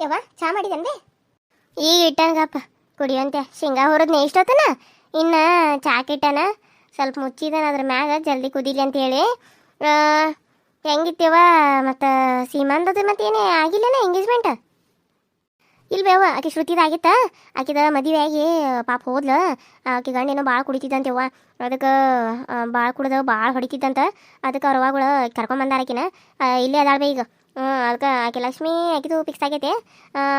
ಯವ್ವ, ಚಾ ಮಾಡಿದಂದೆ ಈಗ ಇಟ್ಟಂಗಪ್ಪ ಕುಡಿಯಂತೆ ಶೇಂಗಾ ಹುರಿದ್ನೆ ಇಷ್ಟೊತ್ತನ? ಇನ್ನು ಚಾಕಿಟ್ಟನ ಸ್ವಲ್ಪ ಮುಚ್ಚಿದನ, ಅದ್ರ ಮ್ಯಾಗ ಜಲ್ದಿ ಕುದೀಲಿ ಅಂತ ಹೇಳಿ. ಹೆಂಗಿತ್ಯವ ಮತ್ತು ಸೀಮಂದದ ಏನೇ ಆಗಿಲ್ಲನ ಎಂಗೇಜ್ಮೆಂಟ್ ಇಲ್ವೇವ ಆಕೆ ಶ್ರುತಿದಾಗಿತ್ತ ಆಕಿದ ಮದುವೆ ಆಗಿ ಪಾಪ ಹೋದ್ಲ. ಆಕೆ ಗಂಡೇನೋ ಭಾಳ ಕುಡಿತಿದ್ದಂತೆವ್ವ. ಅದಕ್ಕೆ ಭಾಳ ಕುಡ್ದ ಭಾಳ ಹೊಡಿತಿದ್ದಂತ. ಅದಕ್ಕೆ ಅವ್ರವಾಗಳು ಕರ್ಕೊಂಬಂದಾರ ಆಕಿನ. ಇಲ್ಲೇ ಅದಾಳ್ಬೇ ಈಗ. ಅದಕ್ಕೆ ಆಕೆ ಲಕ್ಷ್ಮಿ, ಆಕಿದು ಫಿಕ್ಸ್ ಆಗೈತೆ.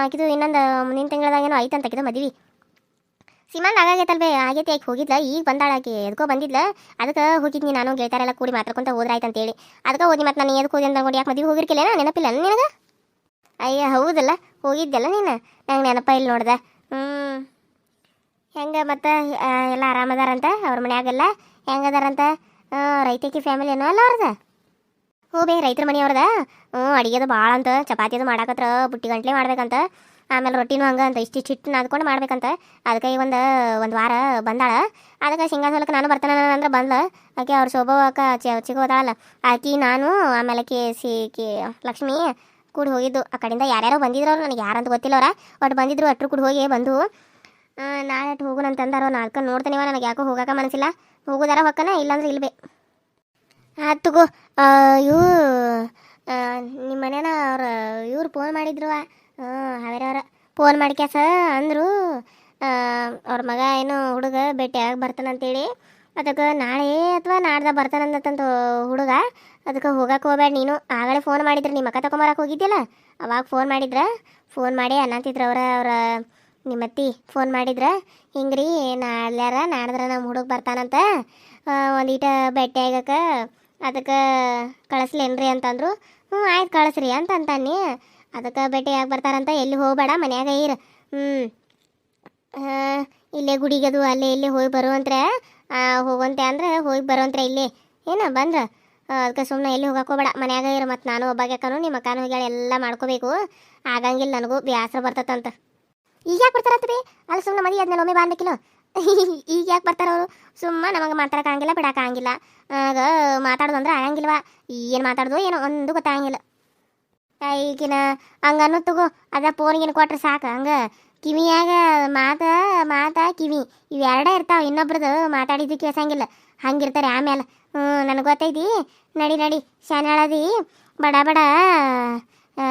ಆಕಿದು ಇನ್ನೊಂದು ಮುಂದಿನ ತಿಂಗಳದಾಗೇನೋ ಐತಂತ ಆಕಿದು ಮದುವೆ. ಸಿಮಂದ್ ಆಗಾಗೈತಲ್ವೇ ಆಗೈತೆ ಆಕೆ ಹೋಗಿದ್ಲ, ಈಗ ಬಂದಾಳ ಆಕೆ ಎದಕ್ಕೋ ಬಂದಿದ್ಲ. ಅದಕ್ಕೆ ಹೋಗಿದ್ನಿ ನಾನು ಗೆಳತಾರೆಲ್ಲ ಕೂಡಿ ಮಾತಾಡ್ಕೊಂತ ಹೋದ್ರಾಯ್ತು ಅಂತೇಳಿ. ಅದಕ್ಕೆ ಹೋದಿ ಮತ್ತೆ ನಾನು ಎದಕ್ಕೆ ಹೋಗಿ ಅಂತ ಅನ್ಕೊಂಡು ಯಾಕೆ ಮದುವೆ ಹೋಗಿರ್ಕಿಲ್ಲ ನೆನಪಿಲ್ಲ ನಿನಗೆ? ಅಯ್ಯ, ಹೌದಲ್ಲ, ಹೋಗಿದ್ದೆಲ್ಲ ನೀನು? ನಂಗೆ ನೆನಪ ಇಲ್ಲಿ ನೋಡ್ದೆ. ಹ್ಞೂ ಹೆಂಗೆ ಮತ್ತು ಎಲ್ಲ ಆರಾಮದಾರಂತ ಅವ್ರ ಮನ್ಯಾಗೆಲ್ಲ? ಹೆಂಗದಾರಂತ ರೈತಕಿ ಫ್ಯಾಮಿಲಿ ಏನೋ ಅಲ್ಲ ಅವ್ರದ? ಹ್ಞೂ ಬೇ, ರೈತರ ಮನೆಯವ್ರದ? ಹ್ಞೂ, ಅಡಿಗೆದು ಭಾಳ ಅಂತ ಚಪಾತಿ ಅದು ಮಾಡಾಕತ್ರ, ಬುಟ್ಟಿ ಗಂಟ್ಲೆ ಮಾಡ್ಬೇಕಂತ. ಆಮೇಲೆ ರೊಟ್ಟಿನೂ ಹಂಗೆ ಅಂತ ಇಷ್ಟಿಷ್ಟು ಹಿಟ್ಟು ನಾದ್ಕೊಂಡು ಮಾಡ್ಬೇಕಂತ. ಅದಕ್ಕೆ ಈಗ ಒಂದು ಒಂದು ವಾರ ಬಂದಾಳ. ಅದಕ್ಕೆ ಶೇಂಗಾ ಸೋಲಕ್ಕೆ ನಾನು ಬರ್ತಾನ ಅಂದ್ರೆ ಬಂದ್ಲ. ಆಕೆ ಅವ್ರ ಶೋಭಾವಕ್ಕ ಚಿಗೋದಾಳಲ್ಲ ಆಕಿ, ನಾನು, ಆಮೇಲೆ ಕೇ ಸಿ, ಕೇ ಲಕ್ಷ್ಮಿ ಕೂಡಿ ಹೋಗಿದ್ದು. ಆ ಕಡೆಯಿಂದ ಯಾರ್ಯಾರೋ ಬಂದಿದ್ರು ಅವ್ರು, ನನಗೆ ಯಾರಂತ ಗೊತ್ತಿಲ್ಲ ಅವ್ರ. ಒಟ್ಟು ಬಂದಿದ್ರು, ಅಟ್ರು ಕೂಡ ಹೋಗಿ ಬಂದು ನಾಳೆ ಹೋಗೋಣ ನಾಲ್ಕ ನಾಲ್ಕು ನೋಡ್ತಾನಿವ, ನನಗೆ ಯಾಕೋ ಹೋಗಾಕ ಮನಸ್ಸಿಲ್ಲ. ಹೋಗೋದಾರ ಹೊಕ್ಕನ, ಇಲ್ಲಾಂದ್ರೆ ಇಲ್ಬೇ. ಆತ್ ತಗೋ ಇವು ನಿಮ್ಮ ಮನೇನ ಅವ್ರು, ಇವ್ರು ಫೋನ್ ಮಾಡಿದ್ರು ಅವ್ರ ಫೋನ್ ಮಾಡ್ಕ್ಯಾಸ ಅಂದರು ಅವ್ರ ಮಗ ಏನು ಹುಡುಗ ಭೇಟಿಯಾಗಿ ಬರ್ತಾನಂತೇಳಿ, ಅದಕ್ಕೆ ನಾಳೆ ಅಥವಾ ನಾಡ್ದ ಬರ್ತಾನಂದತ್ತಂತ ಹುಡುಗ, ಅದಕ್ಕೆ ಹೋಗಕ್ಕೆ ಹೋಗ್ಬೇಡ ನೀನು, ಆಗಲೇ ಫೋನ್ ಮಾಡಿದ್ರು ನಿಮ್ಮ ಅಕ್ಕ ತಗೊಂಬರಕ್ಕೆ ಹೋಗಿದ್ದಿಲ್ಲ ಅವಾಗ ಫೋನ್ ಮಾಡಿದ್ರ ಫೋನ್ ಮಾಡಿ ಅನ್ನಂತಿದ್ರು ಅವ್ರ ಅವ್ರ ನಿಮ್ಮ ಅತ್ತಿ ಫೋನ್ ಮಾಡಿದ್ರ ರೀ ನಾಳ್ಯಾರ ನಾಡ್ದ್ರೆ ನಮ್ಮ ಹುಡುಗ ಬರ್ತಾನಂತ ಒಂದೀಟ ಭೇಟಿ ಆಗಕ್ಕೆ ಅದಕ್ಕೆ ಕಳಿಸ್ಲೇನ್ರಿ ಅಂತಂದ್ರು. ಹ್ಞೂ ಆಯ್ತು ಕಳಿಸ್ರಿ ಅಂತ ಅಂತಾನೆ ಅದಕ್ಕೆ ಭೇಟಿಯಾಗಿ ಬರ್ತಾರಂತ ಎಲ್ಲಿ ಹೋಗ್ಬೇಡ, ಮನ್ಯಾಗ ಇರು. ಹ್ಞೂ ಇಲ್ಲೇ ಗುಡಿಗದು, ಅಲ್ಲೇ ಇಲ್ಲಿ ಹೋಗಿ ಬರುವಂತ್ರೆ ಹೋಗಂತೆ ಅಂದ್ರೆ ಹೋಗಿ ಬರುವಂತ್ರೆ ಇಲ್ಲಿ. ಏನ, ಬಂದ್ರ? ಅದಕ್ಕೆ ಸುಮ್ಮನೆ ಎಲ್ಲಿ ಹೋಗಕ್ಕೆ ಹೋಗ್ಬೇಡ, ಮನ್ಯಾಗ ಇರು ಮತ್ತು ನಾನು ಒಬ್ಬಾಗ್ಯಾಕನು ನಿಮ್ಮ ಅಕ್ಕನ ಹೋಗ್ಯಾಳ ಎಲ್ಲ ಮಾಡ್ಕೋಬೇಕು. ಆಗಂಗಿಲ್ಲ ನನಗೂ, ಬ್ಯಾಸರ ಬರ್ತತಂತ. ಈಗ ಯಾಕೆ ಬರ್ತಾರಂತ ಬೇ ಅಲ್ಲಿ ಸುಮ್ಮನೆ ಮದಿ ಅದನ್ನ ಒಮ್ಮೆ ಬಾಂಧಕಿಲ್ಲ ಈಗ ಯಾಕೆ ಬರ್ತಾರ ಅವರು? ಸುಮ್ಮ ನಮಗೆ ಮಾತಾಡೋಕ್ಕಾಗಿಲ್ಲ, ಬಿಡೋಕ್ಕಾಗಿಲ್ಲ. ಆಗ ಮಾತಾಡೋದು ಅಂದ್ರೆ ಆಗಂಗಿಲ್ವಾ? ಏನು ಮಾತಾಡೋದು ಏನೋ ಒಂದು ಗೊತ್ತಾಗಂಗಿಲ್ಲ. ಈಗಿನ ಹಂಗನ್ನು ತಗೋ, ಅದ ಫೋನ್ಗಿನ ಕೊಟ್ರೆ ಸಾಕು, ಹಂಗೆ. ಕಿವಿಯಾಗ ಮಾತ ಮಾತ, ಕಿವಿ ಇವೆರಡೇ ಇರ್ತಾವ ಇನ್ನೊಬ್ರದ್ದು ಮಾತಾಡಿದ್ದು ಕೇಸಂಗಿಲ್ಲ ಹಂಗಿರ್ತಾರೆ ಆಮೇಲೆ ಹ್ಞೂ ನನಗೆ ಗೊತ್ತೈತಿ, ನಡಿ ನಡಿ ಶಾನ್ಯಾಳದಿ ಬಡ ಬಡ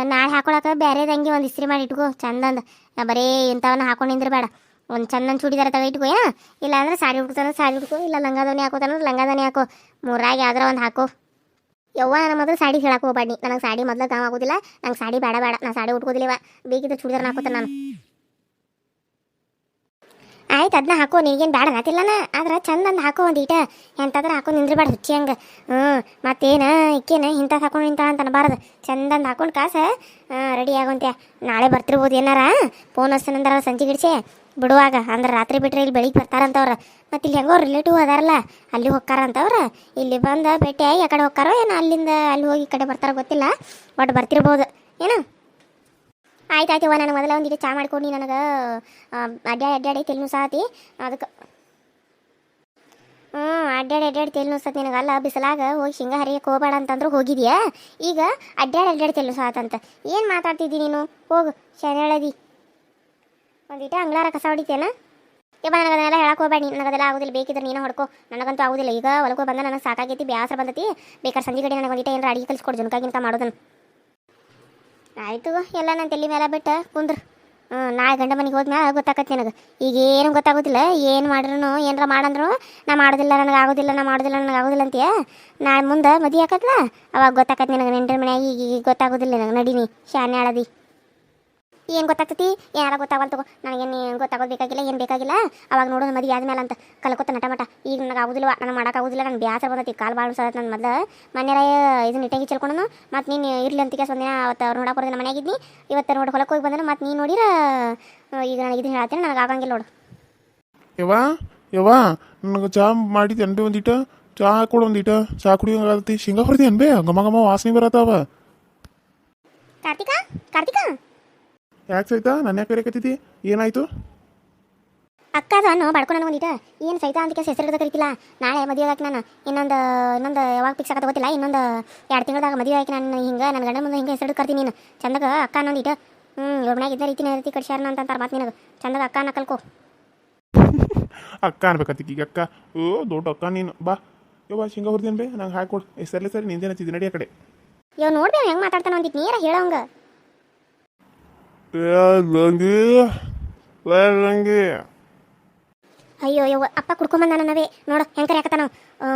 ನಾಳೆ ಹಾಕೊಳಕ ಬೇರೆದು ಹಂಗೆ ಒಂದು ಇಸ್ತ್ರಿ ಮಾಡಿ ಇಟ್ಕೋ, ಚಂದಂದ. ಬರೀ ಇಂಥವನ್ನ ಹಾಕೊಂಡು ನಿಂದ್ರಬೇಡ. ಒಂದು ಚಂದ ಚೂಡಿದಾರ ತಗೋ ಇಟ್ಕೋ ಏನ? ಇಲ್ಲ ಅಂದ್ರೆ ಸಾಡಿ ಉಟ್ಕೋತಾನ, ಸಾರಿ ಉಟ್ಕೋ, ಇಲ್ಲ ಲಂಗಾದವನಿ ಹಾಕೋತಾನ ಲಂಗಾದವನಿ ಹಾಕೋ. ಮೂರಾಗಿ ಯಾವ್ದಾರ ಒಂದು ಹಾಕೋ. ಯವ್ವ ನನ್ನ ಮೊದಲು ಸಾಡಿ ಹೇಳಕ್ಕೆ ಹೋಗ್ಬೇಡಿ ನನಗೆ ಸಾಡಿ ಮೊದಲು ಗಾಮ ಆಗೋದಿಲ್ಲ. ನಂಗೆ ಸಾಡಿ ಬೇಡ ಬೇಡ ನಾನು ಸಾಡಿ ಉಟ್ಕೋದಿಲ್ಲವ. ಬೇಕಿದ್ರೆ ಚೂಡಿದಾರ ಹಾಕೋತಾನೆ ನಾನು. ಆಯ್ತು ಅದನ್ನ ಹಾಕೋ. ನಿನಗೇನು ಬೇಡ ಅನ್ನತಿಲ್ಲನ ಆದ್ರೆ ಚಂದಂದು ಹಾಕೋ ಒಂದು ಈಟ. ಎಂತಾದ್ರೆ ಹಾಕೊಂಡು ನಿಂದ್ರಬೇಡ ಹುಚ್ಚಿ ಹಂಗೆ. ಹ್ಞೂ ಮತ್ತೇನ? ಇಕ್ಕೇನ ಇಂಥದ್ದು ಹಾಕೊಂಡು ನಿಂತ ಅಂತ ಅನ್ಬಾರ್ದು. ಚಂದಂದು ಹಾಕೊಂಡು ಕಾಸ. ರೆಡಿ ಆಗೋಂತ್ಯ. ನಾಳೆ ಬರ್ತಿರ್ಬೋದು ಏನಾರ? ಫೋನ್ ಹಸ್ತನಂದಾರ ಸಂಜೆ ಗಿಡ್ಸೆ ಬಿಡುವಾಗ. ಅಂದ್ರೆ ರಾತ್ರಿ ಬಿಟ್ರೆ ಇಲ್ಲಿ ಬೆಳಿಗ್ಗೆ ಬರ್ತಾರಂತವ್ರ. ಮತ್ತೆ ಇಲ್ಲಿ ಹೆಂಗೋ ರಿಲೇಟಿವ್ ಅದಾರಲ್ಲ, ಅಲ್ಲಿ ಹೋಗ್ತಾರಂತವ್ರ. ಇಲ್ಲಿ ಬಂದು ಭೇಟಿ ಆ ಕಡೆ ಹೋಗ್ತಾರೋ ಏನೋ ಅಲ್ಲಿಂದ ಅಲ್ಲಿ ಹೋಗಿ ಈ ಕಡೆ ಬರ್ತಾರೋ ಗೊತ್ತಿಲ್ಲ. ಒಟ್ಟು ಬರ್ತಿರ್ಬೋದು. ಏನು? ಆಯ್ತು ಆಯ್ತು ನಾನು ಮೊದಲ ಒಂದಿಟ್ಟು ಚಾ ಮಾಡ್ಕೊಂಡು ನನಗೆ. ಅಡ್ಡಾಡಿ ಅಡ್ಡಾಡಿ ತೆಲ್ನು ಸಾತಿ ಅದಕ್ಕೆ ಹ್ಞೂ ಅಡ್ಡಾಡಿ ಅಡ್ಡಾಡಿ ತೆಲ್ನು ಸತ್ ನಿನಗೆ ಅಲ್ಲ ಬಿಸಲಾಗ ಹೋಗಿ ಶೇಂಗಾ ಹರಿಯಕ್ಕೆ ಹೋಗಬೇಡ ಅಂತಂದ್ರೆ ಹೋಗಿದ್ಯಾ? ಈಗ ಅಡ್ಡಾಡಿ ಅಡ್ಡಾಡಿ ತೆಲ್ನು ಸಾತಂತ ಏನು ಮಾತಾಡ್ತಿದ್ದಿ ನೀನು? ಹೋಗು ಶನೇಳದಿ ಒಂದಿಟ ಅಂಗ್ಲಾರ ಕಸ ಹೊಡಿತೇನ? ಏ ನನಗೆ ಅದನ್ನೆಲ್ಲ ಹೇಳಕ್ಕೆ ಹೋಗ್ಬೇಡ. ನೀನು ನನಗದೆಲ್ಲ ಆಗೋದಿಲ್ಲ. ಬೇಕಿದ್ರೆ ನೀನು ಹೊಡ್ಕೊ. ನನಗಂತೂ ಆಗೋದಿಲ್ಲ. ಈಗ ಹೊಲಕ್ಕೆ ಬಂದ ನನಗೆ ಸಾಕಾಗೈತಿ, ಬ್ಯಾಸರ ಬಂದತಿ. ಬೇಕಾದ್ರೆ ಸಂಜೆ ಕಡೆ ನನಗೆ ಒಂದಿಟ ಏನಾರ ಅಡಿಗೆ ಕಲಿಸ್ಕೊಡು. ಜುನ್ಕ ಮಾಡೋದನ. ಮಾಡೋದನ್ನು ಆಯಿತು ಎಲ್ಲ ನಾನು ತಲೆ ಮೇಲೆ ಬಿಟ್ಟು ಕುಂದ್ರು. ಹ್ಞೂ ನಾಳೆ ಗಂಡ ಮನೆಗೆ ಹೋದ್ಮೇಲೆ ಗೊತ್ತಾಗತ್ತೆ ನನಗೆ. ಈಗ ಏನು ಗೊತ್ತಾಗೋದಿಲ್ಲ. ಏನು ಮಾಡ್ರೂ ಏನಾರ ಮಾಡಂದ್ರು, ನಾ ಮಾಡೋದಿಲ್ಲ, ನನಗೆ ಆಗೋದಿಲ್ಲ, ನಾ ಮಾಡೋದಿಲ್ಲ, ನನಗೆ ಆಗೋದಿಲ್ಲ ಅಂತೀಯ? ನಾಳೆ ಮುಂದೆ ಮದಿ ಆಕತ್ಲ? ಅವಾಗ ಗೊತ್ತಾಗತ್ತೆ ನನಗೆ. ನೆಂಟರ ಮನೆಯಾಗಿ ಈಗ ಈಗ ಗೊತ್ತಾಗೋದಿಲ್ಲ ನನಗೆ. ನಡೀನಿ. ಶಾನೆ ಆಳದಿ ಏನು ಗೊತ್ತಾಗ್ತತಿ? ಏನಾರ ಗೊತ್ತಾಗಲ್ಲ ತಗೋ. ನನಗೇನು ಗೊತ್ತಾಗೋದು ಬೇಕಾಗಿಲ್ಲ ಏನು ಬೇಕಾಗಿಲ್ಲ? ಅವಾಗ ನೋಡೋದು ಮದುವೆ ಆದ್ಮೇಲೆ ಅಂತ ಕಲ್ಕೊತ ನಟ ಮಟ ಈಗ ನನಗೆ ಆಗೋದಿಲ್ಲ ನಾನು ಮಾಡೋಕ್ಕಾಗೋದಿಲ್ಲ ನನಗೆ ಬೇಸರ ಬಂದತಿ ಕಾಲು ಭಾಳ ಸದ ನನ್ನ ಮೊದಲು. ಮನೆಯ ಇದನ್ನ ನಿಟ್ಟಾಗಿ ಚೆಲ್ಕೊಂಡು ಮತ್ತು ನೀನು ಇರ್ಲಿ ಅಂತ ಕೆಲಸ ಒಂದಿನ ಅವತ್ತು ಅವ್ರು ನೋಡಕ್ಕೆ ಬರೋದು ಮನೆಯಾಗಿದ್ನಿ ಇವತ್ತು ನೋಡಿ ಹೊಲಕ್ಕೆ ಹೋಗಿ ಬಂದ್ರೆ ಮತ್ತು ನೀನು ನೋಡಿರ ಈಗ ನನಗೆ ಇದನ್ನ ಹೇಳ್ತೀನಿ ನನಗೆ ಆಗಂಗಿಲ್ಲ ನೋಡು. ಯವ್ವಾ ಯವ್ವಾ ನನಗೆ ಚಾ ಮಾಡಿದ್ದೆ ಅನ್ಬೆ ಒಂದಿಟ? ಚಾ ಕೊಡು ಒಂದಿಟ. ಚಾ ಕುಡಿಯೋಂಗಾಗತ್ತಿ. ಶೇಂಗಾ ಹೊರದಿ ಅನ್ಬೇ ಗಮ ಗಮ ವಾಸನೆ ಬರತ್ತಾವ ಕಾರ್ತಿಕಾ? ಕಾರ್ತಿಕಾ? ಯಾಕೆ ಸಹಿತ ನನ್ನ ಯಾಕೆ ಕರೆಕತ್ತಿದ್ದಿ ಏನಾಯ್ತು? ಅಕ್ಕ ನಾನು ಬಡ್ಕೊ ನನಗೆ ಒಂದಿಟ ಏನು ಸೈತ ಅಂತ ಕೆಲಸ ಹೆಸರು ಕರಿತಿಲ್ಲ. ನಾಳೆ ಮದುವೆ ಆಗಕ್ಕೆ ನಾನು ಇನ್ನೊಂದು ಇನ್ನೊಂದು ಯಾವಾಗ ಫಿಕ್ಸ್ ಆಗತ್ತೆ ಗೊತ್ತಿಲ್ಲ. ಇನ್ನೊಂದು ಎರಡು ತಿಂಗಳದಾಗ ಮದುವೆ ಆಗಿ ನಾನು ಹಿಂಗೆ ನನ್ನ ಗಂಡ ಮುಂದೆ ಹಿಂಗೆ ಹೆಸರು ಕರ್ತೀನಿ ನೀನು. ಚಂದಗ ಅಕ್ಕ ಅನ್ನೊಂದಿಟ ಹ್ಞೂ ಇವ್ರ ಮನ್ಯಾಗ ಇದ್ದ ರೀತಿ ರೀತಿ ಕಡ್ಸ್ಯಾರ ಅಂತ ಅಂತಾರೆ ಮಾತು ನಿನಗೆ. ಚಂದಾಗ ಅಕ್ಕ ಕಲ್ಕೋ. ಅಕ್ಕ ಅನ್ಬೇಕತ್ತಿ ಈಗ ಅಕ್ಕ. ಓ ದೊಡ್ಡ ಅಕ್ಕ ನೀನು. ಬಾ. ಯವ್ವ ಶಿಂಗ ಹೊರ್ದೇನು ಬೇ. ನಂಗೆ ಹಾಕೊಡು. ಸರಿ ಸರಿ ನಿಂದೇನ ಹಚ್ಚಿದ್ದೆ ನಡಿ ಆ ಕಡೆ. ಇವ್ ನೋಡ್ದೆ ಹೆಂಗೆ ಮಾತಾಡ್ತಾನ ಒಂದಿಟ್ಟು ನೀರ ಹೇಳೋಂಗ ಅಯ್ಯೋ ಅಯ್ಯೋ ಅಪ್ಪ ಕುಡ್ಕೊಂಬಂದ ನನ್ನವೇ ನೋಡು ಹೆಂಗೆ ಕರೆಯಾಕತ್ತಾನ.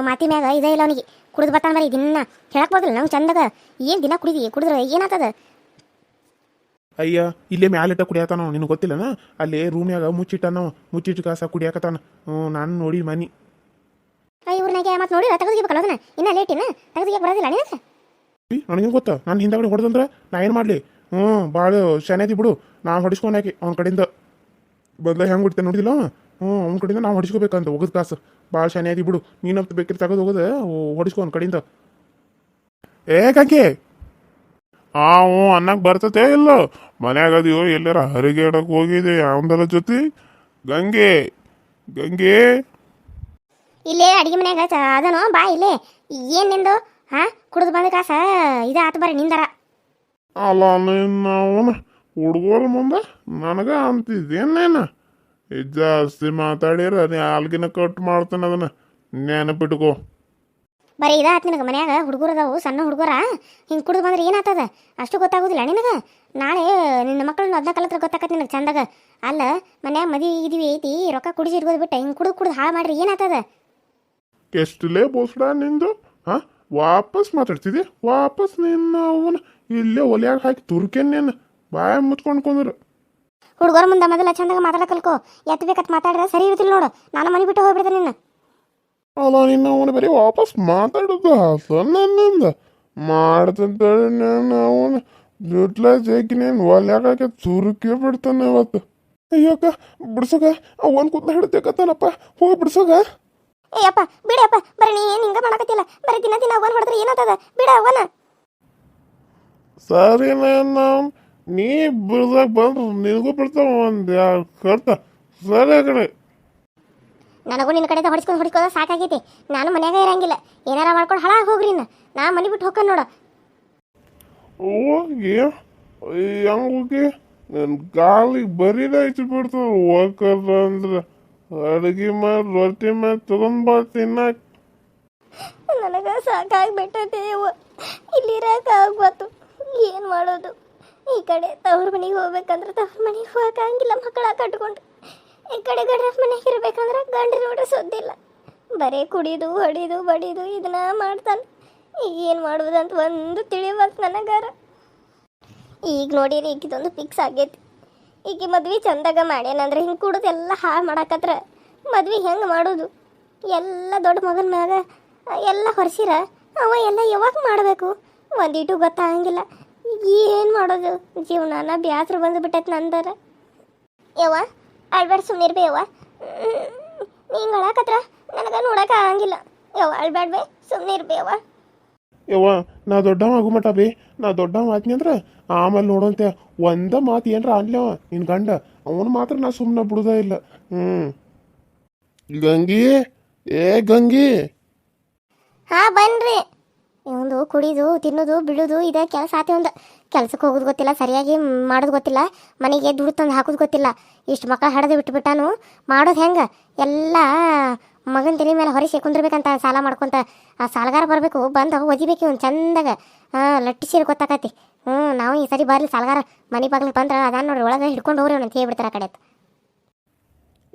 ಮಾತಿ ಮ್ಯಾಗ ಇದೇ ಇಲ್ಲ ಅವನಿಗೆ. ಕುಡಿದು ಬರ್ತಾನ ಬರೀ ದಿನ. ಹೇಳಕ್ ಬೋದಿಲ್ಲ ನಂಗೆ ಚಂದಾಗ. ಏನು ದಿನ ಕುಡಿದಿ? ಕುಡಿದ್ರ ಏನಾತದ? ಅಯ್ಯ ಇಲ್ಲೇ ಮ್ಯಾಲಿಟ್ಟ ಕುಡಿಯಾತಾನ ನಿನಗೆ ಗೊತ್ತಿಲ್ಲನ? ಅಲ್ಲಿ ರೂಮ್ಯಾಗ ಮುಚ್ಚಿಟ್ಟನ. ಮುಚ್ಚಿಟ್ಟು ಕಾಸ ಕುಡಿಯಾಕತ್ತಾನ. ನಾನು ನೋಡಿ ಮನಿ. ಅಯ್ಯ ಇವ್ರನಾಗೆ ಮತ್ತೆ ನೋಡಿ ತೆಗೆದಿಬೇಕಲ್ಲ ಅದನ್ನ? ಇನ್ನ ಲೇಟಿನ ತೆಗೆದಿಗೆ ಬರೋದಿಲ್ಲ ನಿನಗೆ? ಗೊತ್ತ ಗೊತ್ತಾ? ನಾನು ಹಿಂದಾಗಡೆ ಹೊಡೆದಂದ್ರೆ ನಾ ಏನು ಮಾಡಲಿ? ಹ್ಞೂ ಭಾಳ ಶಾನ್ಯತಿ ಬಿಡು. ನಾ ಹೊಡಿಸ್ಕೊನಾಕಿ ಅವ್ನ ಕಡೆಯಿಂದ? ಬದಲ ಹೆಂಗೆ ಹೊಡಿತಾನೆ ನೋಡಿದಿಲ್ಲ? ಹ್ಞೂ ಅವ್ನ ಕಡೆಯಿಂದ ನಾವು ಹೊಡಿಸ್ಕೋಬೇಕಂತ, ಹೋಗದ್ ಕಾಸು. ಭಾಳ ಶಾನ್ಯತಿ ಬಿಡು. ನೀನಂತ ಬೇಕಿದ್ರೆ ತಗೋದು ಹೋಗೋದು. ಹೊಡಿಸ್ಕೊ ಅವ್ನ ಕಡೆಯಿಂದ. ಏ, ಕಾಕಿ! ಆ, ಹ್ಞೂ ಅನ್ನಕ್ಕೆ ಬರ್ತತೆ ಇಲ್ಲ? ಮನ್ಯಾಗ ಎಲ್ಲರ ಎಲ್ಲಾರ ಹರಿಗೇಡಕ್ಕೆ ಹೋಗಿದೆ ಯಾವಂದರ ಜೊತೆ? ಗಂಗೆ ಗಂಗೆ! ಇಲ್ಲೇ ಅಡಿಗೆ ಮನ್ಯಾಗ ಅದನೋ, ಬಾ ಇಲ್ಲೇ. ಏನ್ ನಿಂದು? ಹಾ, ಕುಡಿದು ಬಂದ ಕಾಸ? ಇದು ಆತ ಬರ್ರಿ, ನಿಂದರ. ಅಲ್ಲ ಅವನು ಹುಡುಗರ ಮುಂದೆ ನನಗೆ ಅಂತಿದ್ದೇನೇನು ಜಾಸ್ತಿ ಮಾತಾಡಿರ ನಾಲ್ಗಿನ ಕಟ್ ಮಾಡ್ತಾನೆ ಅದನ್ನ. ನೆನಪಿಟ್ಕೋ. ಬರೀ ಇದಾತ್ ನಿನಗೆ ಮನ್ಯಾಗ ಹುಡುಗರು ಅದಾವು ಸಣ್ಣ ಹುಡುಗರ? ಹಿಂಗೆ ಕುಡಿದು ಬಂದ್ರೆ ಏನಾಗ್ತದ ಅಷ್ಟು ಗೊತ್ತಾಗೋದಿಲ್ಲ ನಿನಗೆ? ನಾಳೆ ನಿನ್ನ ಮಕ್ಕಳನ್ನ ಅದನ್ನ ಕಲತ್ರ ಗೊತ್ತಾಕತ್ತೆ ನಿನಗೆ ಚಂದಾಗ. ಅಲ್ಲ ಮನ್ಯಾಗ ಮದಿ ಇದೀವಿ ಐತಿ ರೊಕ್ಕ ಕುಡಿಸಿ ಇರ್ಬೋದು ಬಿಟ್ಟು ಹಿಂಗೆ ಕುಡಿದು ಕುಡಿದು ಹಾಳು ಮಾಡ್ರಿ ಏನಾತದ ಎಷ್ಟಲೇ ಬೋಸ್ಡ ನಿಂದು ಹಾ? ವಾಪಸ್ ಮಾತಾಡ್ತಿದ್ದೆ? ವಾಪಸ್ ನಿನ್ನ ಅವನ ಇಲ್ಲೇ ಒಲೆಯಾಗ ಹಾಕಿ ತುರ್ಕೆ ನೀನು? ಬಾಯ ಮುಚ್ಕೊಂಡು ಕುಂದ್ರು. ಹುಡುಗರ ಮುಂದೆ ಮೊದಲ ಚಂದಾಗ ಮಾತಾಡ ಕಲ್ಕೋ. ಎತ್ ಬೇಕತ್ ಮಾತಾಡ್ರೆ ಸರಿ ಇರ್ತಿಲ್ಲ ನೋಡು. ನಾನು ಮನೆ ಬಿಟ್ಟು ಹೋಗ್ಬಿಡ್ತೇನೆ ನಿನ್ನ. ಅಲ್ಲ ನಿನ್ನ ಅವನ ಬರೀ ವಾಪಸ್ ಮಾತಾಡೋದು ನನ್ನಿಂದ. ಮಾಡ್ತಂತೇಳಿ ನಾನು ಅವನ ಜುಟ್ಲ ಜೇಕಿ ನೀನು ಒಲ್ಯಾಗ ಹಾಕಿ ತುರುಕಿ ಬಿಡ್ತಾನೆ ಇವತ್ತು. ಅಯ್ಯಕ್ಕ ಬಿಡ್ಸೋಗ? ಅವನ್ ಕೂತ್ನ ಹಿಡ್ತೇಕತ್ತಾನಪ್ಪ ಹೋಗಿ ಬಿಡ್ಸೋಗ? ಏ ಅಪ್ಪ ಬಿಡಪ್ಪ ಬರೀ ನೀ ಏನು ಹಿಂಗೆ ಮಾಡಕತ್ತಿಲ್ಲ ಬರೀ ದಿನ ದಿನ ಅವನ್ ಹೊಡೆದ್ರೆ ಏನಾಗ್ತದ? ಬಿಡ ಅವನ ಸರಿ ನಾನು ನೀ ಬಿಡ್ದಾಗ ಬಂದ್ರೆ ನಿನಗೂ ಬಿಡ್ತಾವ ಒಂದು ಕರ್ತ. ಸರಿ ಆ ಕಡೆ ನನಗೂ ನಿನ್ನ ಕಡೆ ಹೊಡಿಸ್ಕೊಂಡು ಹೊಡಿಸ್ಕೊಂಡ ಸಾಕಾಗೈತಿ. ನಾನು ಮನ್ಯಾಗ ಇರಂಗಿಲ್ಲ. ಏನಾರ ಮಾಡ್ಕೊಂಡು ಹಾಳಾಗಿ ಹೋಗ್ರಿ ಇನ್ನ. ನಾ ಮನೆ ಬಿಟ್ಟು ಹೋಗ್ಕೊಂಡು ನೋಡು. ಹೋಗಿ ಹೆಂಗ್ ಹೋಗಿ? ನನ್ನ ಗಾಳಿಗೆ ಬರೀದ ಹಚ್ಚಿ ಬಿಡ್ತಾವ ಹೋಗ್ಕರ ಅಂದ್ರೆ. ಅಡುಗೆ ಮಾಡಿ, ರೊಟ್ಟಿ ಮಾಡಿ ತಗೊಂಡ್ ಬಾ ತಿನ್ನಕ್. ನನಗೆ ಸಾಕಾಗ್ಬಿಟ್ಟೈತೆ ಆಗ್ಬಾತು ಏನು ಮಾಡೋದು? ಈ ಕಡೆ ತವ್ರ ಮನೆಗೆ ಹೋಗ್ಬೇಕಂದ್ರೆ ತವ್ರ ಮನೆಗೆ ಹೋಗಂಗಿಲ್ಲ ಮಕ್ಕಳ ಕಟ್ಕೊಂಡು. ಈ ಕಡೆ ಗಂಡ್ರ ಮನೆಗೆ ಇರ್ಬೇಕಂದ್ರೆ ಗಂಡ್ರ ನೋಡ್ರೆ ಸುದ್ದಿಲ್ಲ. ಬರೀ ಕುಡಿದು, ಹೊಡಿದು, ಬಡಿದು ಇದನ್ನ ಮಾಡ್ತಾನೆ. ಏನು ಮಾಡೋದಂತ ಒಂದು ತಿಳಿವಲ್ತು ನನಗಾರ. ಈಗ ನೋಡಿರಿ ಈಗಿದೊಂದು ಫಿಕ್ಸ್ ಆಗೈತಿ. ಈಗ ಮದ್ವೆ ಚಂದಾಗ ಮಾಡ್ಯಾನಂದ್ರೆ ಹಿಂಗೆ ಕುಡ್ದೆಲ್ಲ ಹಾಳು ಮಾಡಾಕತ್ರ. ಮದ್ವೆ ಹೆಂಗೆ ಮಾಡೋದು? ಎಲ್ಲ ದೊಡ್ಡ ಮಗನ ಮ್ಯಾಗ, ಎಲ್ಲ ಹೊರಸಿರ, ಅವ ಎಲ್ಲ ಯಾವಾಗ ಮಾಡಬೇಕು? ಒಂದಿಟ್ಟು ಗೊತ್ತಾಗಂಗಿಲ್ಲ. ಏನು ಮಾಡೋದು? ಜೀವನಾನ ಬ್ಯಾಸ್ರ ಬಂದು ಬಿಟ್ಟೈತೆ ನಂದರ. ಯವ್ವ, ಅಳ್ಬೇಡ ಸುಮ್ಮನಿರ್ಬೇ ಯವ್ವ. ನೀನು ಅಳಕತ್ರ ನನಗೆ ನೋಡಕ್ಕೆ ಆಗಂಗಿಲ್ಲ. ಯವ್ವ ಅಳ್ಬೇಡ್ಬೇ ಸುಮ್ಮನಿರ್ಬೇ ಯವ್ವ. ಯವ್ವ, ನಾ ದೊಡ್ಡವ ಆಗು ಮಟ ಬೇ, ನಾ ದೊಡ್ಡವ ಆತ್ನಿ ಅಂದ್ರೆ ಆಮೇಲೆ ನೋಡಂತೆ ಒಂದ ಮಾತು ಏನರ ಅನ್ಲವ ನಿನ್ ಗಂಡ. ಅವನು ಮಾತ್ರ ನಾ ಸುಮ್ಮನೆ ಬಿಡುದ ಇಲ್ಲ. ಹ್ಮ್. ಗಂಗಿ? ಏ ಗಂಗಿ? ಹಾ, ಬನ್ರಿ. ಒಂದು ಕುಡಿದು, ತಿನ್ನೋದು, ಬಿಡೋದು, ಇದ ಕೆಲಸ ಆತಿ ಒಂದು. ಕೆಲ್ಸಕ್ಕೆ ಹೋಗೋದು ಗೊತ್ತಿಲ್ಲ, ಸರಿಯಾಗಿ ಮಾಡೋದು ಗೊತ್ತಿಲ್ಲ, ಮನೆಗೆ ದುಡ್ಡು ತಂದು ಹಾಕೋದು ಗೊತ್ತಿಲ್ಲ. ಇಷ್ಟು ಮಕ್ಕಳು ಹಡದು ಬಿಟ್ಟುಬಿಟ್ಟಾನು ಮಾಡೋದು ಹೆಂಗೆ? ಎಲ್ಲ ಮಗನ ತಲೆ ಮೇಲೆ ಹೊರಿಸಿ ಕುಂದಿರ್ಬೇಕಂತ ಸಾಲ ಮಾಡ್ಕೊಂತ ಆ ಸಾಲಗಾರ ಬರಬೇಕು. ಬಂದು ಒದಿಬೇಕು ಒಂದು ಚಂದಾಗ. ಹಾಂ ಲಟ್ಟಿಸಿರ್ ಗೊತ್ತಾಕತಿ. ಹ್ಞೂ ನಾವು ಈ ಸರಿ ಬರ್ಲಿ ಸಾಲಗಾರ ಮನೆ ಬಾಗಿಲು ಬಂದ್ರೆ ಅದನ್ನ ನೋಡ್ರಿ ಒಳಗೆ ಹಿಡ್ಕೊಂಡು ಹೋಗ್ರಿ ಅವ್ನು ಅಂತ ಹೇಳ್ಬಿಡ್ತಾರೆ ಆ ಕಡೆ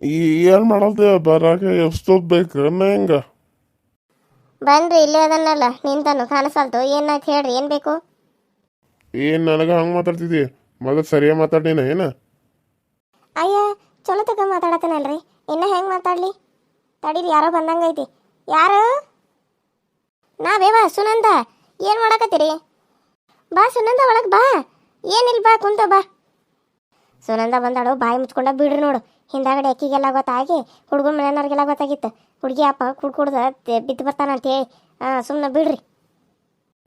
ಈ ಏನ್ ಮಾಡಲ್ತೆ ಬರಾಕ ಎಷ್ಟೊತ್ ಬೇಕು ಹೆಂಗ? ಬನ್ರಿ ಇಲ್ಲೇ ಅದನ್ನಲ್ಲ ನಿಂತನು ಕಾಣಿಸಲ್ತು ಏನಾಯ್ತು ಹೇಳ್ರಿ ಏನು ಬೇಕು? ಏನ್ ನನಗೆ ಹಂಗ ಮಾತಾಡ್ತಿದ್ದಿ ಮೊದಲು ಸರಿಯಾಗಿ ಮಾತಾಡಿನ ಏನ? ಅಯ್ಯ ಚಲೋ ತಗ ಮಾತಾಡತ್ತನಲ್ರಿ ಇನ್ನ ಹೆಂಗ್ ಮಾತಾಡ್ಲಿ? ತಡೀರಿ ಯಾರೋ ಬಂದಂಗೈತಿ. ಯಾರು? ನಾ ಬೇವಾ ಸುನಂದ ಏನ್ ಮಾಡಕತ್ತೀರಿ? ಬಾ ಸುನಂದ ಒಳಗೆ ಬಾ. ಏನಿಲ್ಲ ಬಾ ಕುಂತ ಬಾ. ಸುನಂದ ಬಂದಾಳು ಬಾಯಿ ಮುಚ್ಕೊಂಡ ಬಿಡ್ರಿ ನೋಡು. ಹಿಂದಾಗಡೆ ಅಕ್ಕಿಗೆಲ್ಲ ಗೊತ್ತಾಗಿ ಹುಡುಗನ ಮನೆಯವ್ರಿಗೆಲ್ಲ ಗೊತ್ತಾಗಿತ್ತು. ಹುಡುಗಿ ಅಪ್ಪ ಕುಡ್ ಕುಡ್ದ ಬಿದ್ದು ಬರ್ತಾನಂತೆ ಸುಮ್ಮನೆ ಬಿಡ್ರಿ.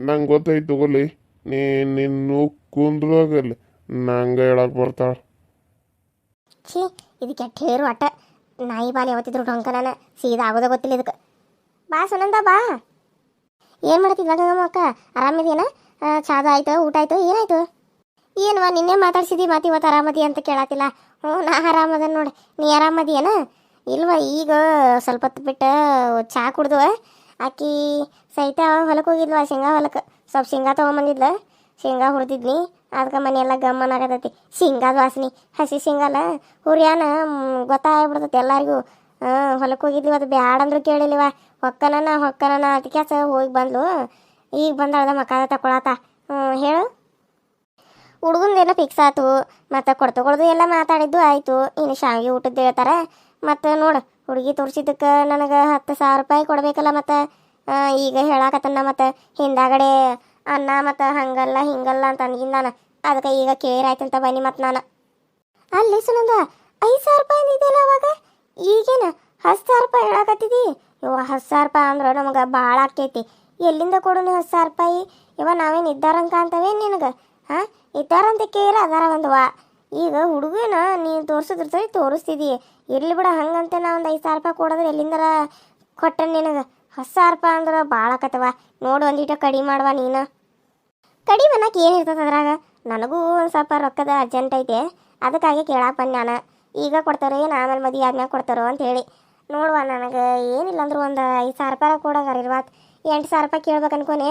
ನಂಗೆ ಗೊತ್ತಾಯ್ತು ತಗೊಳ್ಳಿ. ನೀ ನಿನ್ನು ಕುಂದ್ರಾಗಲ್ಲಿ. ನಂಗೆ ಹೇಳಕ್ ಬರ್ತಾಳ. ಛೀ ಇದು ಕೆಟ್ಟ ಹೇರು ಅಟ್ಟ. ನಾಯಿ ಬಾಲಿ ಯಾವತ್ತಿದ್ರು ಡೊಂಕನ ಸೀದಾ ಆಗೋದ ಗೊತ್ತಿಲ್ಲ ಇದಕ್ಕೆ. ಬಾ ಸುನಂದ ಬಾ. ಏನು ಮಾಡ್ತಿದ್ವ ಗಂಗಮ್ಮ ಅಕ್ಕ? ಆರಾಮಿದೆಯೇನ? ಚಾದ ಆಯ್ತು ಊಟ ಆಯ್ತು ಏನಾಯ್ತು? ಏನ್ವಾ, ನಿನ್ನೆ ಮಾತಾಡ್ಸಿದಿ ಮಾತು ಇವತ್ತು ಆರಾಮದಿ ಅಂತ ಕೇಳತ್ತಿಲ್ಲ ಹ್ಞೂ ನಾ ಆರಾಮದ ನೋಡಿ. ನೀ ಆರಾಮದಿಯೇನ ಇಲ್ವಾ, ಈಗ ಸ್ವಲ್ಪ ಹೊತ್ತು ಬಿಟ್ಟು ಚಾ ಕುಡ್ದು ಆಕಿ ಸಹಿತ ಹೊಲಕ್ಕೆ ಹೋಗಿದ್ವಾ ಶೇಂಗಾ ಹೊಲಕ್ಕೆ ಸ್ವಲ್ಪ ಶೇಂಗಾ ತೊಗೊಂಬಂದಿದ್ಲ. ಶೇಂಗಾ ಹುರಿದಿದ್ನಿ. ಅದಕ್ಕೆ ಮನೆಯೆಲ್ಲ ಗಮ್ಮನ ಆಗತೈತಿ ಶೇಂಗಾದ ವಾಸನೆ ಹಸಿ ಶೇಂಗಾಲ ಹುರಿಯಾನ ಗೊತ್ತಾಗ್ಬಿಡ್ತೈತಿ ಎಲ್ಲರಿಗೂ. ಹೊಲಕ್ಕೆ ಹೋಗಿದ್ವಿ ಅದು ಬ್ಯಾಡಂದ್ರೂ ಕೇಳಿಲ್ವ. ಹೊಕ್ಕನ ಹೊಕ್ಕನ ಅದಕ್ಕೆ ಹೋಗಿ ಬಂದ್ಲು. ಈಗ ಬಂದಾಳ್ದ ಮಕ್ಕ ತಕೊಳತ ಹೇಳು. ಹುಡುಗಂದೇನೋ ಫಿಕ್ಸ್ ಆಯ್ತು ಮತ್ತು ಕೊಡ್ತಗೊಳ್ದು ಎಲ್ಲ ಮಾತಾಡಿದ್ದು ಆಯಿತು. ಇನ್ನು ಶಾವಿಗೆ ಊಟದ್ದು ಹೇಳ್ತಾರೆ. ಮತ್ತು ನೋಡು, ಹುಡುಗಿ ತೋರಿಸಿದ್ದಕ್ಕೆ ನನಗೆ ಹತ್ತು ಸಾವಿರ ರೂಪಾಯಿ ಕೊಡಬೇಕಲ್ಲ ಮತ್ತು. ಈಗ ಹೇಳಾಕತ್ತನ್ನ ಮತ್ತು. ಹಿಂದಾಗಡೆ ಅನ್ನ ಮತ್ತು ಹಂಗಲ್ಲ, ಹಿಂಗಲ್ಲ ಅಂತ ನಾನು. ಅದಕ್ಕೆ ಈಗ ಕೇರ್ ಆಯ್ತಂತ ಬನ್ನಿ ಮತ್ತು ನಾನು. ಅಲ್ಲಿ ಸುನಂದ, ಐದು ಸಾವಿರ ರೂಪಾಯಿ ಅಂದಿದ್ದೆಲ್ಲ ಅವಾಗ? ಈಗೇನು ಹತ್ತು ಸಾವಿರ ರೂಪಾಯಿ ಹೇಳಾಕತ್ತಿದಿ? ಇವ ಹತ್ತು ಸಾವಿರ ರೂಪಾಯಿ ಅಂದ್ರೆ ನಮಗೆ ಭಾಳ ಆಕೈತಿ ಎಲ್ಲಿಂದ ಕೊಡು ಹತ್ತು ಸಾವಿರ ರೂಪಾಯಿ? ಇವ ನಾವೇನು ಇದ್ದಾರಂತ ಅಂತವೇ ನಿನಗೆ? ಹಾಂ? ಇದ್ದಾರಂತ ಕೇರ ಅದಾರ ಒಂದವ ಈಗ ಹುಡುಗನ ನೀನು ತೋರಿಸಿದ್ರ ಸರಿ ತೋರಿಸ್ತಿದಿ ಇರಲಿ ಬಿಡ, ಹಂಗಂತ ನಾ ಒಂದು ಐದು ಸಾವಿರ ರೂಪಾಯಿ ಕೊಡೋದ್ರೆ ಎಲ್ಲಿಂದರ ಕೊಟ್ಟೆ ನಿನಗೆ? ಹತ್ತು ಸಾವಿರ ರೂಪಾಯಿ ಅಂದ್ರೆ ಭಾಳ ಆಕತ್ತವ ನೋಡು ಒಂದಿಟ ಕಡಿಮೆ ಮಾಡುವ ನೀನು. ಕಡಿಮೆ ಅನ್ನಕ್ಕೆ ಏನು ಇರ್ತದೆ ಅದ್ರಾಗ? ನನಗೂ ಒಂದು ಸ್ವಲ್ಪ ರೊಕ್ಕದ ಅರ್ಜೆಂಟ್ ಐತೆ. ಅದಕ್ಕಾಗಿ ಕೇಳಕ್ಕೆ ಬಂದೆ ನಾನು. ಈಗ ಕೊಡ್ತಾರೆ ಏನು ಆಮೇಲೆ ಮದುವೆ ಆದ್ಮೇಲೆ ಕೊಡ್ತಾರೋ ಅಂತ ಹೇಳಿ. ನೋಡುವ, ನನಗೆ ಏನಿಲ್ಲ ಅಂದ್ರೆ ಒಂದು ಐದು ಸಾವಿರ ರೂಪಾಯಿ ಕೊಡೋಗಾರ ಇರ್ವಾತ್ ಎಂಟು ಸಾವಿರ ರೂಪಾಯಿ ಕೇಳ್ಬೇಕು ಅನ್ಕೊನೆ.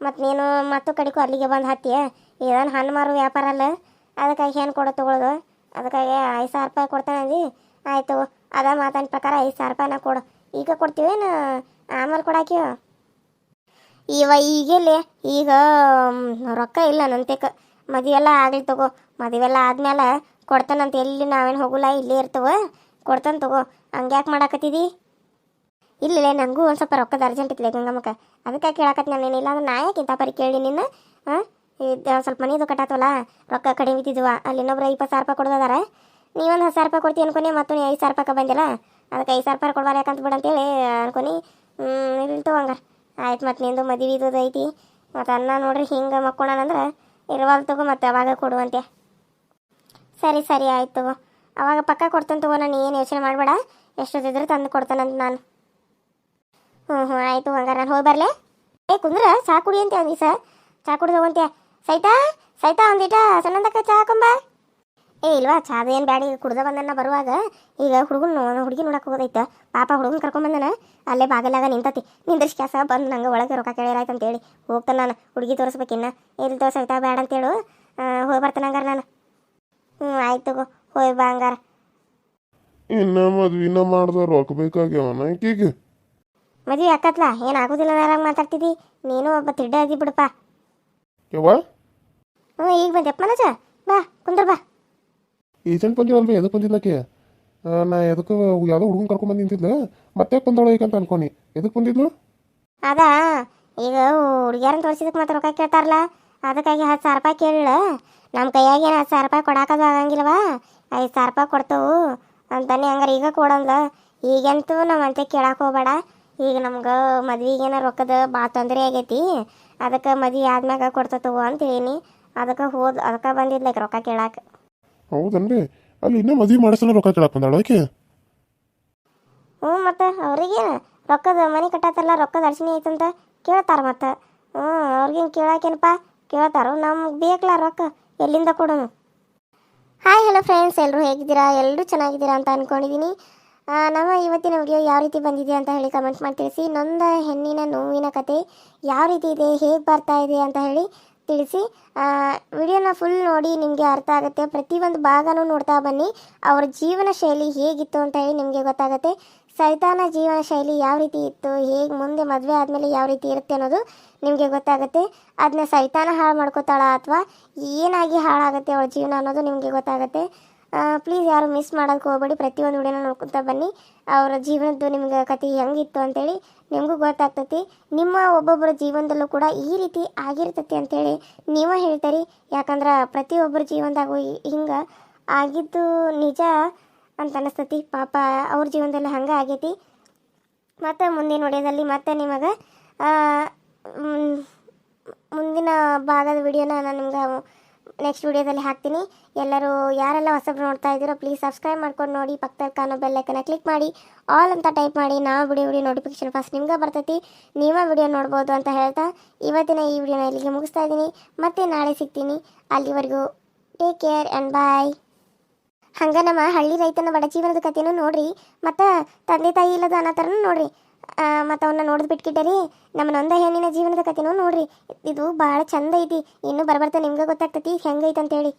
ಮತ್ತು ನೀನು ಮತ್ತು ಕಡೆಗೂ ಅಲ್ಲಿಗೆ ಬಂದು ಹತ್ತಿ. ಏನು ಹಣ್ಣು ಮಾರು ವ್ಯಾಪಾರ ಅಲ್ಲ. ಅದಕ್ಕಾಗಿ ಏನು ಕೊಡೋ ತೊಗೊಳೋದು? ಅದಕ್ಕಾಗಿ ಐದು ಸಾವಿರ ರೂಪಾಯಿ ಕೊಡ್ತಾನೆ ಅಂದು. ಆಯಿತು, ಅದ ಮಾತನ ಪ್ರಕಾರ ಐದು ಸಾವಿರ ರೂಪಾಯಿನ ಕೊಡು. ಈಗ ಕೊಡ್ತೀವೇನು ಆಮೇಲೆ ಕೊಡಾಕಿವ ಇವ ಈಗೆಲ್ಲಿ ಈಗ ರೊಕ್ಕ ಇಲ್ಲ ನಂತೆಕ. ಮದುವೆಲ್ಲ ಆಗಲಿ ತಗೋ. ಮದುವೆಲ್ಲ ಆದ್ಮೇಲೆ ಕೊಡ್ತಾನಂತ ಎಲ್ಲಿ ನಾವೇನು ಹೋಗಲ್ಲ, ಇಲ್ಲೇ ಇರ್ತವ. ಕೊಡ್ತಾನೆ ತಗೋ. ಹಂಗ್ಯಾಕೆ ಮಾಡಾಕತ್ತಿದಿ? ಇಲ್ಲ ನನಗೂ ಒಂದು ಸ್ವಲ್ಪ ರೊಕ್ಕದ ಅರ್ಜೆಂಟ್ ಇತ್ತು ಗಂಗಮ್ಮಕ್ಕ. ಅದಕ್ಕೆ ಕೇಳಕತ್ ನಾನು ಏನಿಲ್ಲ ಅಂದ್ರೆ ನಾ ಯಾಕೆ ಇಂಥ ಪರಿ ಕೇಳಿ ನಿನ್ನ? ಹಾಂ ಇದು ಸ್ವಲ್ಪ ಮನೆಯದು ಕಟ್ಟಾತವಲ್ಲ ರೊಕ್ಕ ಕಡಿಮೆ ಇದ್ದಿದ್ವ, ಅಲ್ಲಿ ಇನ್ನೊಬ್ರು ಇಪ್ಪತ್ತು ಸಾವಿರ ರೂಪಾಯಿ ಕೊಡೋದಾರ ನೀವೊಂದು ಹತ್ತು ಸಾವಿರ ರೂಪಾಯಿ ಕೊಡ್ತೀನಿ ಅನ್ಕೊನಿ, ಮತ್ತು ನೀ ಐದು ಸಾವಿರ ರೂಪಾಯಿ ಬಂದಿಲ್ಲ? ಅದಕ್ಕೆ ಐದು ಸಾವಿರ ರೂಪಾಯಿ ಕೊಡ್ಬಾರ ಯಾಕಂತ ಬಿಡು ಅಂತೇಳಿ ಅನ್ಕೊನಿ. ಇಲ್ಲಿ ತಗೊಂಗಾರ ಆಯ್ತು ಮತ್ತು ನಿಂದು ಮದುವೆ ಇದು ಐತಿ. ಮತ್ತು ಅನ್ನ ನೋಡ್ರಿ ಹಿಂಗೆ ಮಕ್ಕೊಳನಂದ್ರೆ ಇರುವಾಗ ತಗೋ ಮತ್ತು ಅವಾಗ ಕೊಡುವಂತೆ ಸರಿ ಸರಿ, ಆಯ್ತು ತಗೋ. ಅವಾಗ ಪಕ್ಕ ಕೊಡ್ತೇನೆ ತಗೋ ನಾನು ಏನು ಯೋಚನೆ ಮಾಡಬೇಡ. ಎಷ್ಟೊತ್ತಿದ್ರು ತಂದು ಕೊಡ್ತಾನಂತ ನಾನು. ಹ್ಞೂ ಹ್ಞೂ ಆಯಿತು, ಹಂಗಾರೆ ನಾನು ಹೋಗಿ ಬರಲೇ. ಏ, ಕುಂದ್ರ, ಚಾ ಕುಡಿ ಅಂತ ಅಂದಿ ಸರ್ ಚಾ ಕುಡಿ ಹೋಗಂತೆ ಸೈತಾ ಸೈತಾ ಒಂದಿಟ ಸಣ್ಣದಕ್ಕ ಚಾ ಹಾಕೊಂಬ ಏ, ಇಲ್ವಾ, ಚಾದ ಏನು ಬ್ಯಾಡಿ ಈಗ ಕುಡ್ದ ಬಂದನ್ನ ಬರುವಾಗ ಈಗ ಹುಡುಗನ ಹುಡುಗಿ ನೋಡಕ್ಕೆ ಹೋಗೋದೈತೆ. ಪಾಪ ಹುಡುಗನ ಕರ್ಕೊಂಬಂದನ ಅಲ್ಲೇ ಬಾಗಲಾಗ ನಿಂತತಿ. ನಿಂದ್ರಿಸಿ ಕ್ಯಾಸ ಬಂದು ನಂಗೆ ಒಳಗೆ ರೊಕ್ಕ ಕೇಳಿರಾಯ್ತು ಅಂತೇಳಿ. ಹೋಗ್ತಾನೆ ನಾನು, ಹುಡುಗಿ ತೋರಿಸ್ಬೇಕಿನ್ನ ಇಲ್ಲಿ ತೋರಿಸೈತಾ ಬ್ಯಾಡ ಅಂತೇಳು. ಹೋಗಿ ಬರ್ತಾನೆ ಹಂಗಾರ ನಾನು. ಹ್ಞೂ ಆಯ್ತು ಹೋಯ್ ಬಾ ಹಂಗಾರ. ಇನ್ನ ಮದ್ವಿನ ಮಾಡ್ದ ರೊಕ್ಕ ಬೇಕಾಗ್ಯಾವನ ಈಕಿಗೆ? ಮದುವೆ ಅಕ್ಕತ್ಲ ಏನು ಆಗೋದಿಲ್ಲ ನಾರಾಗ ಮಾತಾಡ್ತಿದ್ದಿ ನೀನು ಒಬ್ಬ ತಿಡ್ಡ ಅದಿ ಬಿಡಪ್ಪ. ಯವ್ವ? ಹ್ಞೂ ಈಗ ಬಂದೆಪ್ಪ ಮನಜ. ಬಾ ಕುಂದ್ರ ಬಾ. ಏಜೆಂಟ್ ಬಂದಿವಲ್ರಿ ಎದಕ್ಕೆ ಬಂದಿದ್ಲಕ್ಕೆ? ಆ, ನಾ ಎದಕ್ಕೆ ಯಾವುದೋ ಹುಡುಗನ್ ಕರ್ಕೊಂಡ್ ನಿಂತಿದ್ಲ. ಮತ್ತೆ ಬಂದವಳ ಈಗ ಅಂತ ಅನ್ಕೊನಿ ಎದಕ್ಕೆ ಬಂದಿದ್ಲು? ಅದ? ಈಗ ಹುಡುಗಿಯರನ್ನ ತೋರಿಸಿದಕ್ಕೆ ಮತ್ತೆ ರೊಕ್ಕ ಕೇಳ್ತಾರಲ್ಲ ಅದಕ್ಕಾಗಿ ಹತ್ತು ಸಾವಿರ ರೂಪಾಯಿ ಕೇಳಿಳ ನಮ್ಮ ಕೈಯಾಗ ಏನು ಹತ್ತು ಸಾವಿರ ರೂಪಾಯಿ ಕೊಡಕ್ಕದು ಆಗಂಗಿಲ್ವಾ ಐದು ಸಾವಿರ ರೂಪಾಯಿ ಕೊಡ್ತವು ಅಂತಾನೆ ಹಂಗಾರೆ ಈಗ ಕೊಡಂದ ಈಗಂತೂ ನಮ್ಮಂತೆ ಕೇಳಕ್ಕೆ ಹೋಗ್ಬೇಡ. ಈಗ ನಮ್ಗೆ ಮದ್ವಿಗೇನ ರೊಕ್ಕದ ಭಾಳ ತೊಂದರೆ ಆಗೈತಿ. ಅದಕ್ಕೆ ಮದ್ವೆ ಆದ್ಮ್ಯಾಗ ಕೊಡ್ತತವು ಅಂತ ಹೇಳಿ ಅದಕ್ಕೆ ಹೋದ್ ಅದಕ್ಕೆ ಬಂದಿದ್ಲಕ್ಕೆ ರೊಕ್ಕ ಕೇಳಾಕ. ಹೌದನ್ರಿ? ಅಲ್ಲಿ ಇನ್ನೂ ಮದ್ವಿ ಮಾಡಿಸಲ್ಲ ರೊಕ್ಕ ಕೇಳಕ್ ಬಂದಾಳ ಆಕೆ? ಹ್ಞೂ ಮತ್ತು ಅವ್ರಿಗೆ ರೊಕ್ಕದ ಮನೆ ಕಟ್ಟತ್ತಲ್ಲ ರೊಕ್ಕದ ಅಡಚಣೆ ಐತಂತ ಕೇಳ್ತಾರ ಮತ್ತೆ. ಹ್ಞೂ ಅವ್ರಿಗೇನು ಕೇಳಾಕೇನಪ್ಪ? ಕೇಳ್ತಾರ ನಮ್ಗೆ ಬೇಕಲ್ಲ ರೊಕ್ಕ ಎಲ್ಲಿಂದ ಕೊಡೋನು ಹಾಯ್ ಹಲೋ ಫ್ರೆಂಡ್ಸ್ ಎಲ್ಲರೂ ಹೇಗಿದ್ದೀರಾ? ಎಲ್ಲರೂ ಚೆನ್ನಾಗಿದ್ದೀರಾ ಅಂತ ಅಂದ್ಕೊಂಡಿದ್ದೀನಿ ನಮ್ಮ ಇವತ್ತಿನ ವಿಡಿಯೋ ಯಾವ ರೀತಿ ಬಂದಿದೆ ಅಂತ ಹೇಳಿ ಕಮೆಂಟ್ ಮಾಡಿ ತಿಳಿಸಿ. ನೊಂದ ಹೆಣ್ಣಿನ ನೋವಿನ ಕತೆ ಯಾವ ರೀತಿ ಇದೆ, ಹೇಗೆ ಬರ್ತಾ ಇದೆ ಅಂತ ಹೇಳಿ ತಿಳಿಸಿ. ವಿಡಿಯೋನ ಫುಲ್ ನೋಡಿ ನಿಮಗೆ ಅರ್ಥ ಆಗುತ್ತೆ. ಪ್ರತಿಯೊಂದು ಭಾಗನೂ ನೋಡ್ತಾ ಬನ್ನಿ. ಅವರ ಜೀವನ ಶೈಲಿ ಹೇಗಿತ್ತು ಅಂತ ಹೇಳಿ ನಿಮಗೆ ಗೊತ್ತಾಗುತ್ತೆ. ಸೈತಾನ ಜೀವನ ಶೈಲಿ ಯಾವ ರೀತಿ ಇತ್ತು, ಹೇಗೆ ಮುಂದೆ ಮದುವೆ ಆದಮೇಲೆ ಯಾವ ರೀತಿ ಇರುತ್ತೆ ಅನ್ನೋದು ನಿಮಗೆ ಗೊತ್ತಾಗುತ್ತೆ. ಅದನ್ನ ಸೈತಾನ ಹಾಳು ಮಾಡ್ಕೋತಾಳ ಅಥವಾ ಏನಾಗಿ ಹಾಳಾಗುತ್ತೆ ಅವಳ ಜೀವನ ಅನ್ನೋದು ನಿಮಗೆ ಗೊತ್ತಾಗುತ್ತೆ. ಪ್ಲೀಸ್ ಯಾರು ಮಿಸ್ ಮಾಡೋದಕ್ಕೆ ಹೋಗ್ಬೇಡಿ. ಪ್ರತಿಯೊಂದು ವಿಡಿಯೋನ ನೋಡ್ಕೊತಾ ಬನ್ನಿ. ಅವರ ಜೀವನದ್ದು ನಿಮ್ಗೆ ಕತೆ ಹೆಂಗಿತ್ತು ಅಂತೇಳಿ ನಿಮಗೂ ಗೊತ್ತಾಗ್ತೈತಿ. ನಿಮ್ಮ ಒಬ್ಬೊಬ್ಬರ ಜೀವನದಲ್ಲೂ ಕೂಡ ಈ ರೀತಿ ಆಗಿರ್ತೈತಿ ಅಂತೇಳಿ ನೀವೇ ಹೇಳ್ತೀರಿ. ಯಾಕಂದ್ರೆ ಪ್ರತಿಯೊಬ್ಬರ ಜೀವನದಾಗೂ ಹಿಂಗೆ ಆಗಿದ್ದು ನಿಜ ಅಂತ ಅನ್ನಿಸ್ತತಿ ಪಾಪ ಅವ್ರ ಜೀವನದಲ್ಲಿ ಹಂಗೆ ಆಗೈತಿ. ಮತ್ತು ಮುಂದಿನ ವಿಡಿಯೋದಲ್ಲಿ ಮತ್ತೆ ನಿಮಗೆ ಮುಂದಿನ ಭಾಗದ ವಿಡಿಯೋನ ನಾನು ನಿಮ್ಗೆ ನೆಕ್ಸ್ಟ್ ವಿಡಿಯೋದಲ್ಲಿ ಹಾಕ್ತೀನಿ. ಎಲ್ಲರೂ ಯಾರೆಲ್ಲ ಹೊಸಬ್ರು ನೋಡ್ತಾ ಇದ್ದೀರೋ ಪ್ಲೀಸ್ ಸಬ್ಸ್ಕ್ರೈಬ್ ಮಾಡ್ಕೊಂಡು ನೋಡಿ. ಪಕ್ಕದಲ್ಲಿ ಕಾಣೋ ಬೆಲ್ಲೈಕನ್ನ ಕ್ಲಿಕ್ ಮಾಡಿ. ಆಲ್ ಅಂತ ಟೈಪ್ ಮಾಡಿ. ನಾವು ವಿಡಿಯೋ ವಿಡಿಯೋ ನೋಟಿಫಿಕೇಶನ್ ಫಸ್ಟ್ ನಿಮ್ಗೆ ಬರ್ತೈತಿ. ನೀವೇ ವಿಡಿಯೋ ನೋಡ್ಬೋದು ಅಂತ ಹೇಳ್ತಾ ಇವತ್ತಿನ ಈ ವಿಡಿಯೋನ ಇಲ್ಲಿಗೆ ಮುಗಿಸ್ತಾ ಇದ್ದೀನಿ. ಮತ್ತೆ ನಾಳೆ ಸಿಗ್ತೀನಿ. ಅಲ್ಲಿವರೆಗೂ ಟೇಕ್ ಕೇರ್ ಆ್ಯಂಡ್ ಬಾಯ್ ಹಂಗೆ ನಮ್ಮ ಹಳ್ಳಿ ರೈತನ ಬಡ ಜೀವನದ ಕಥೆನೂ ನೋಡ್ರಿ. ಮತ್ತು ತಂದೆ ತಾಯಿ ಇಲ್ಲದ ಅನ್ನೋ ಥರನೂ ನೋಡ್ರಿ. ಮತ್ತು ಅವನ್ನ ನೋಡಿದ್ ರೀ. ನಮ್ಮ ನೊಂದ ಹೆಣ್ಣಿನ ಜೀವನದ ಕಥೆನೂ ನೋಡ್ರಿ. ಇದು ಭಾಳ ಚಂದ ಐತಿ. ಇನ್ನೂ ಬರ್ಬರ್ತಾ ನಿಮ್ಗೆ ಗೊತ್ತಾಗ್ತೈತಿ. ಹೆಂಗೈತೆ ಅಂತೇಳಿ